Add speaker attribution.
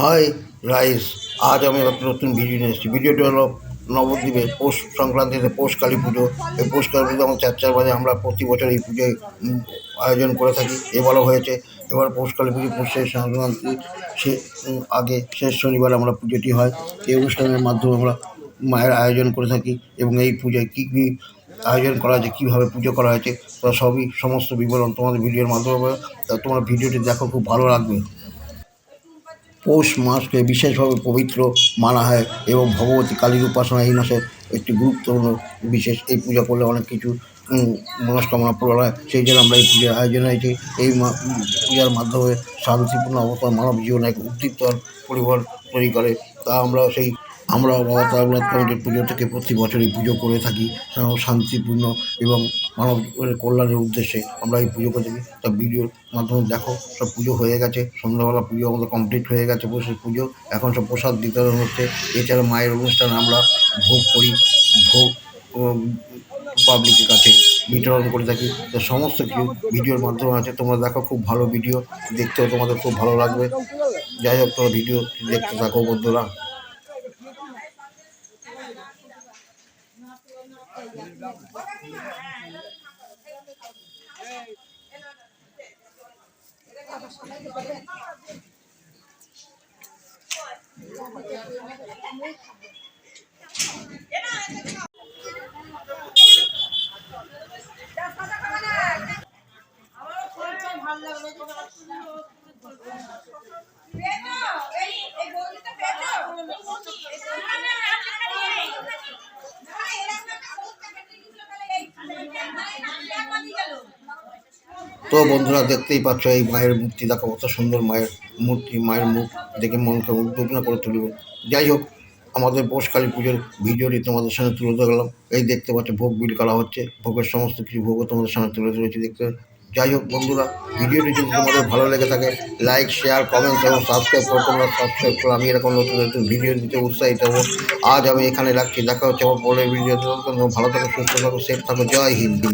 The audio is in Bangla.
Speaker 1: হাই রাইস আজ আমি একটা নতুন ভিডিও নিয়ে এসেছি। ভিডিওটি হলো নবদ্বীপে পৌষ সংক্রান্তিতে পৌষ কালী পুজো। এই পৌষ কালী পুজো আমার চার চার বাজে আমরা প্রতি বছর এই পুজোয় আয়োজন করে থাকি। এবারও হয়েছে, এবার পৌষ কালী পুজো পৌষের সংক্রান্তি সে আগে শেষ শনিবার আমরা পুজোটি হয়। এই অনুষ্ঠানের মাধ্যমে আমরা মায়ের আয়োজন করে থাকি এবং এই পুজোয় কী কী আয়োজন করা হয়েছে, কীভাবে পুজো করা হয়েছে, তা সবই সমস্ত বিবরণ তোমাদের ভিডিওর মাধ্যমে তা তোমরা ভিডিওটি দেখো, খুব ভালো লাগবে। পৌষ মাসকে বিশেষভাবে পবিত্র মানা হয় এবং ভগবতী কালীর উপাসনা এই মাসে একটি গুরুত্বপূর্ণ বিশেষ এই পূজা করলে অনেক কিছু মনস্কামনা পূরণ হয়। সেই জন্য আমরা এই পূজার আয়োজন হয়েছি এই পূজার মাধ্যমে শান্তিপূর্ণ অবস্থা মানব জীবনে এক উদ্দীপ্ত পরিবার তৈরি করে। তা আমরা সেই আমরা বাবা কমিটির পুজো থেকে প্রতি বছরই পুজো করে থাকি শান্তিপূর্ণ এবং মানব কল্যাণের উদ্দেশ্যে আমরা এই পুজো করে থাকি। তা ভিডিওর মাধ্যমে দেখো, সব পুজো হয়ে গেছে, সন্ধ্যাবেলা পুজো আমাদের কমপ্লিট হয়ে গেছে, বসে পুজো, এখন সব প্রসাদ বিতরণ হচ্ছে। এছাড়া মায়ের অনুষ্ঠানে আমরা ভোগ করি, ভোগ পাবলিকের কাছে বিতরণ করে থাকি। তো সমস্ত কিছু ভিডিওর মাধ্যমে আছে, তোমরা দেখো খুব ভালো ভিডিও, দেখতেও তোমাদের খুব ভালো লাগবে। যাই হোক, তোমরা ভিডিও দেখতে থাকো বন্ধুরা। পেটো এই এই বউটা পেটো তো বন্ধুরা দেখতেই পাচ্ছ, এই মায়ের মূর্তি, দেখো কত সুন্দর মায়ের মূর্তি, মায়ের মুখ দেখে মনকে উদ্দীপনা করে তুলবে। যাই হোক, আমাদের পৌষকালী পুজোর ভিডিওটি তোমাদের সামনে তুলে ধরলাম। এই দেখতে পাচ্ছ, ভোগ বিল করা হচ্ছে। ভোগের সমস্ত কিছু ভোগও তোমাদের সামনে তুলে ধরেছি দেখতে। যাই হোক বন্ধুরা, ভিডিওটি যদি তোমাদের ভালো লেগে থাকে লাইক শেয়ার কমেন্ট এবং সাবস্ক্রাইব করে। তোমরা সাবস্ক্রাইব করো আমি এরকম নতুন নতুন ভিডিও দিতে উৎসাহিত হব। আজ আমি এখানে রাখছি। দেখা হচ্ছে আমার পরের ভিডিও ভালো থাকো, সুস্থ থাকো সেফ থাকো। জয় হিন্দ।